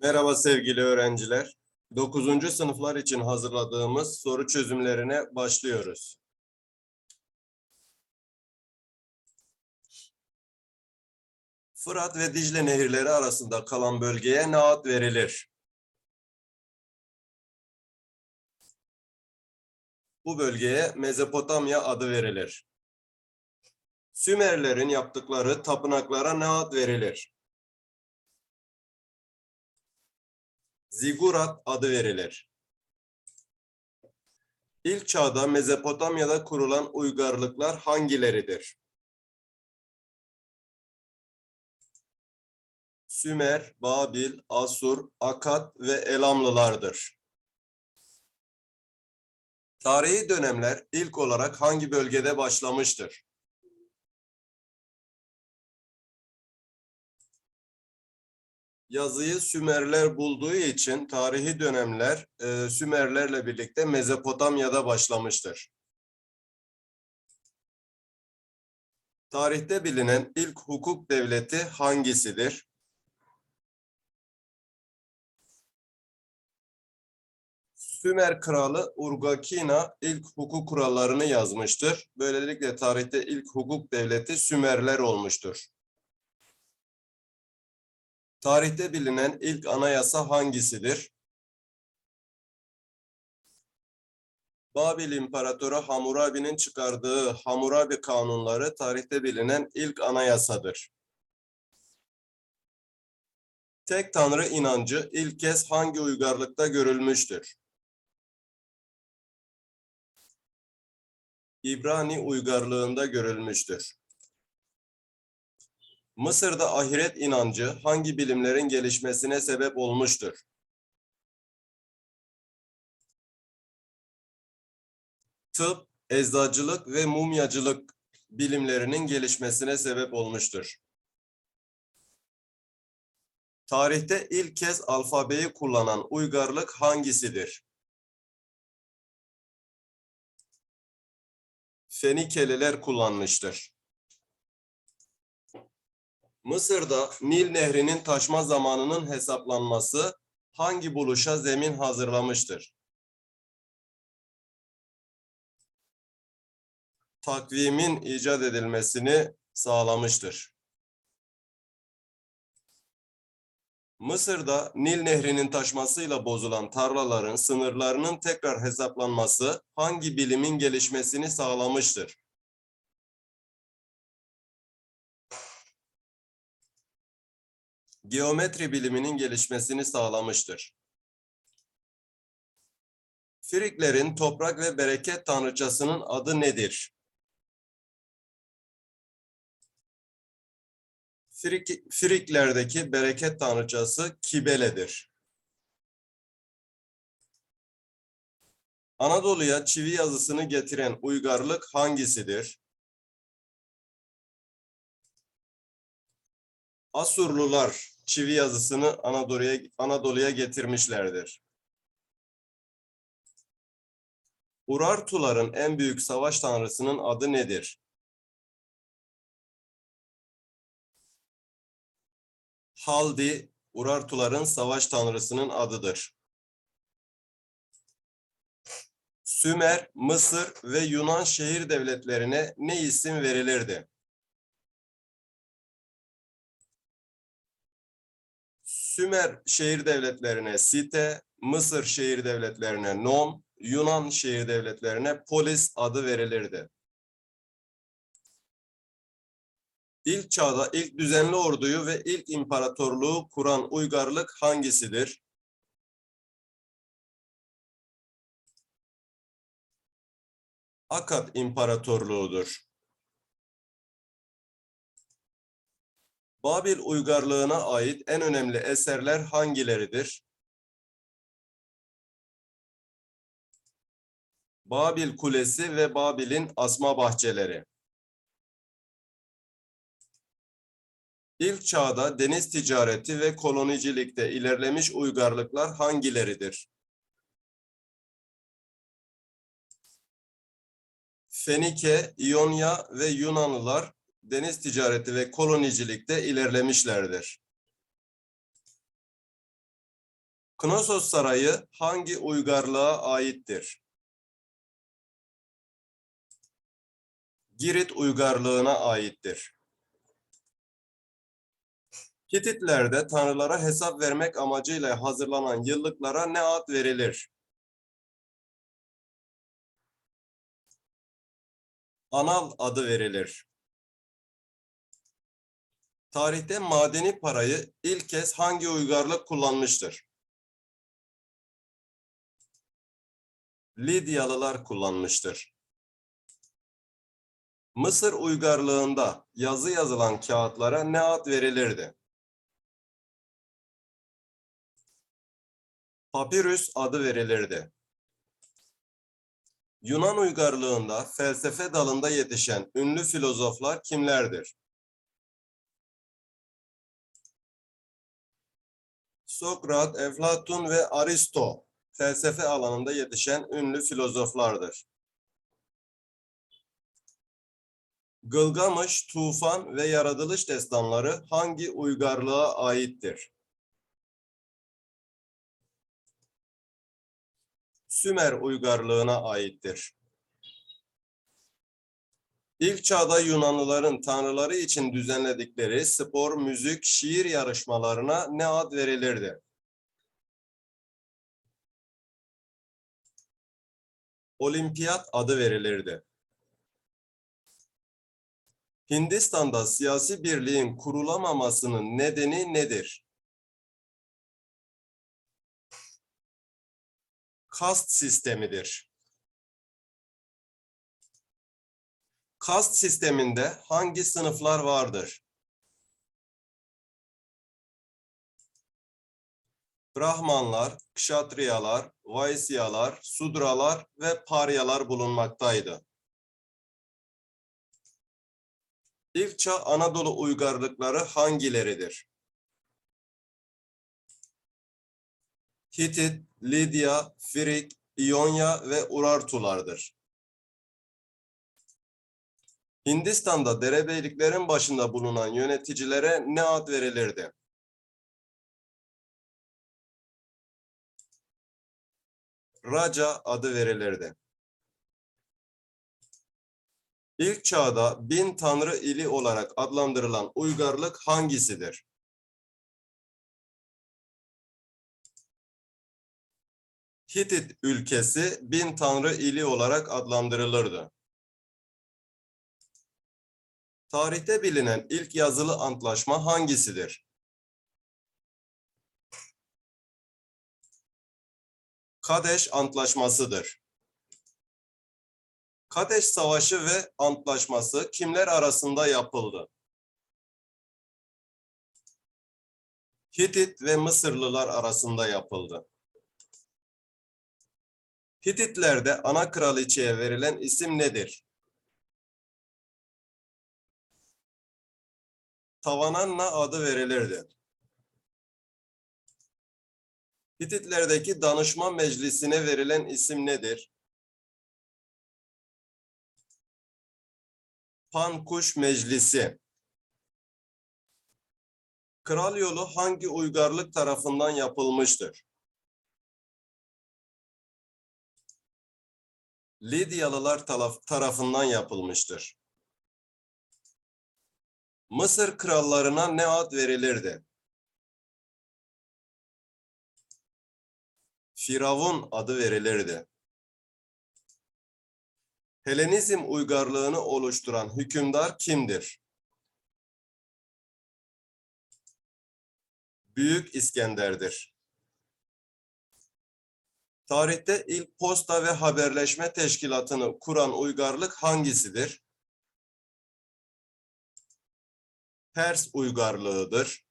Merhaba sevgili öğrenciler. 9. sınıflar için hazırladığımız soru çözümlerine başlıyoruz. Fırat ve Dicle nehirleri arasında kalan bölgeye ne ad verilir? Bu bölgeye Mezopotamya adı verilir. Sümerlerin yaptıkları tapınaklara ne ad verilir? Zigurat adı verilir. İlk çağda Mezopotamya'da kurulan uygarlıklar hangileridir? Sümer, Babil, Asur, Akat ve Elamlılardır. Tarihi dönemler ilk olarak hangi bölgede başlamıştır? Yazıyı Sümerler bulduğu için tarihi dönemler e, Sümerlerle birlikte Mezopotamya'da başlamıştır. Tarihte bilinen ilk hukuk devleti hangisidir? Sümer kralı Urgakina ilk hukuk kurallarını yazmıştır. Böylelikle tarihte ilk hukuk devleti Sümerler olmuştur. Tarihte bilinen ilk anayasa hangisidir? Babil İmparatoru Hammurabi'nin çıkardığı Hammurabi kanunları tarihte bilinen ilk anayasadır. Tek Tanrı inancı ilk kez hangi uygarlıkta görülmüştür? İbrani uygarlığında görülmüştür. Mısır'da ahiret inancı hangi bilimlerin gelişmesine sebep olmuştur? Tıp, eczacılık ve mumyacılık bilimlerinin gelişmesine sebep olmuştur. Tarihte ilk kez alfabeyi kullanan uygarlık hangisidir? Fenikeliler kullanmıştır. Mısır'da Nil Nehri'nin taşma zamanının hesaplanması hangi buluşa zemin hazırlamıştır? Takvimin icat edilmesini sağlamıştır. Mısır'da Nil Nehri'nin taşmasıyla bozulan tarlaların sınırlarının tekrar hesaplanması hangi bilimin gelişmesini sağlamıştır? Geometri biliminin gelişmesini sağlamıştır. Friklerin toprak ve bereket tanrıçasının adı nedir? Frik, Friklerdeki bereket tanrıçası Kibele'dir. Anadolu'ya çivi yazısını getiren uygarlık hangisidir? Asurlular çivi yazısını Anadolu'ya Anadolu'ya getirmişlerdir. Urartuların en büyük savaş tanrısının adı nedir? Haldi, Urartuların savaş tanrısının adıdır. Sümer, Mısır ve Yunan şehir devletlerine ne isim verilirdi? Sümer şehir devletlerine Site, Mısır şehir devletlerine Nom, Yunan şehir devletlerine Polis adı verilirdi. İlk çağda ilk düzenli orduyu ve ilk imparatorluğu kuran uygarlık hangisidir? Akkad İmparatorluğu'dur. Babil uygarlığına ait en önemli eserler hangileridir? Babil Kulesi ve Babil'in asma bahçeleri. İlk çağda deniz ticareti ve kolonicilikte ilerlemiş uygarlıklar hangileridir? Fenike, İonya ve Yunanlılar deniz ticareti ve kolonicilikte ilerlemişlerdir. Knossos Sarayı hangi uygarlığa aittir? Girit uygarlığına aittir. Hititlerde tanrılara hesap vermek amacıyla hazırlanan yıllıklara ne ad verilir? Anal adı verilir. Tarihte madeni parayı ilk kez hangi uygarlık kullanmıştır? Lidyalılar kullanmıştır. Mısır uygarlığında yazı yazılan kağıtlara ne ad verilirdi? Papirüs adı verilirdi. Yunan uygarlığında felsefe dalında yetişen ünlü filozoflar kimlerdir? Sokrat, Eflatun ve Aristo felsefe alanında yetişen ünlü filozoflardır. Gılgamış, Tufan ve Yaratılış destanları hangi uygarlığa aittir? Sümer uygarlığına aittir. İlk çağda Yunanlıların tanrıları için düzenledikleri spor, müzik, şiir yarışmalarına ne ad verilirdi? Olimpiyat adı verilirdi. Hindistan'da siyasi birliğin kurulamamasının nedeni nedir? Kast sistemidir. Kast sisteminde hangi sınıflar vardır? Brahmanlar, Kshatriyalar, Vaisyalar, Sudralar ve Paryalar bulunmaktaydı. İlk çağ Anadolu uygarlıkları hangileridir? Hitit, Lidya, Firik, İonya ve Urartulardır. Hindistan'da derebeyliklerin başında bulunan yöneticilere ne ad verilirdi? Raca adı verilirdi. İlk çağda bin tanrı ili olarak adlandırılan uygarlık hangisidir? Hitit ülkesi bin tanrı ili olarak adlandırılırdı. Tarihte bilinen ilk yazılı antlaşma hangisidir? Kadeş Antlaşması'dır. Kadeş Savaşı ve Antlaşması kimler arasında yapıldı? Hitit ve Mısırlılar arasında yapıldı. Hititlerde ana kraliçeye verilen isim nedir? Tavananna adı verilirdi. Hititlerdeki danışma meclisine verilen isim nedir? Pankuş Meclisi. Kral yolu hangi uygarlık tarafından yapılmıştır? Lidyalılar taraf- tarafından yapılmıştır. Mısır krallarına ne ad verilirdi? Firavun adı verilirdi. Helenizm uygarlığını oluşturan hükümdar kimdir? Büyük İskender'dir. Tarihte ilk posta ve haberleşme teşkilatını kuran uygarlık hangisidir? Pers uygarlığıdır.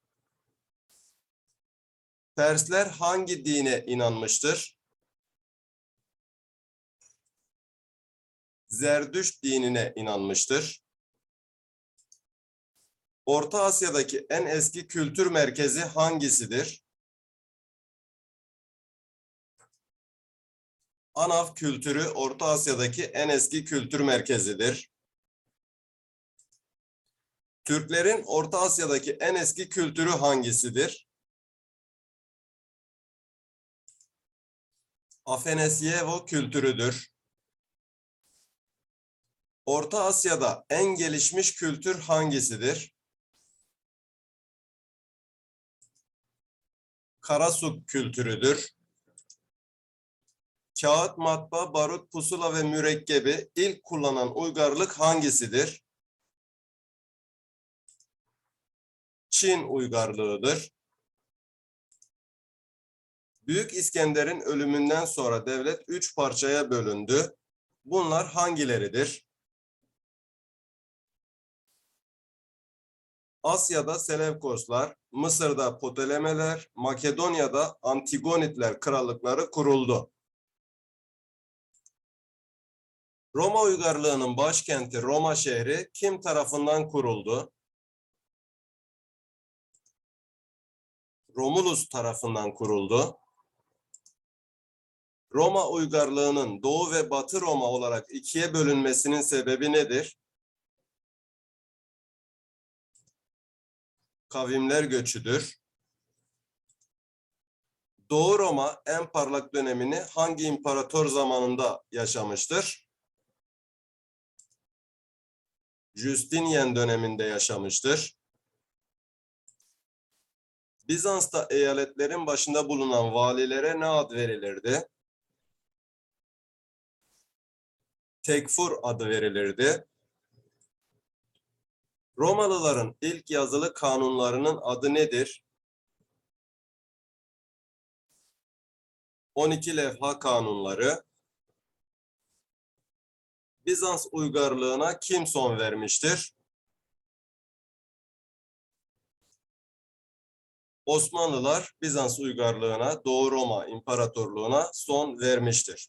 Persler hangi dine inanmıştır? Zerdüşt dinine inanmıştır. Orta Asya'daki en eski kültür merkezi hangisidir? Anaf kültürü Orta Asya'daki en eski kültür merkezidir. Türklerin Orta Asya'daki en eski kültürü hangisidir? Afenasyevo kültürüdür. Orta Asya'da en gelişmiş kültür hangisidir? Karasuk kültürüdür. Kağıt, matbaa, barut, pusula ve mürekkebi ilk kullanan uygarlık hangisidir? Çin uygarlığıdır. Büyük İskender'in ölümünden sonra devlet üç parçaya bölündü. Bunlar hangileridir? Asya'da Selevkoslar, Mısır'da Ptolemeler, Makedonya'da Antigonitler krallıkları kuruldu. Roma uygarlığının başkenti Roma şehri kim tarafından kuruldu? Romulus tarafından kuruldu. Roma uygarlığının Doğu ve Batı Roma olarak ikiye bölünmesinin sebebi nedir? Kavimler göçüdür. Doğu Roma en parlak dönemini hangi imparator zamanında yaşamıştır? Justinian döneminde yaşamıştır. Bizans'ta eyaletlerin başında bulunan valilere ne ad verilirdi? Tekfur adı verilirdi. Romalıların ilk yazılı kanunlarının adı nedir? 12 levha kanunları. Bizans uygarlığına kim son vermiştir? Osmanlılar Bizans uygarlığına, Doğu Roma İmparatorluğuna son vermiştir.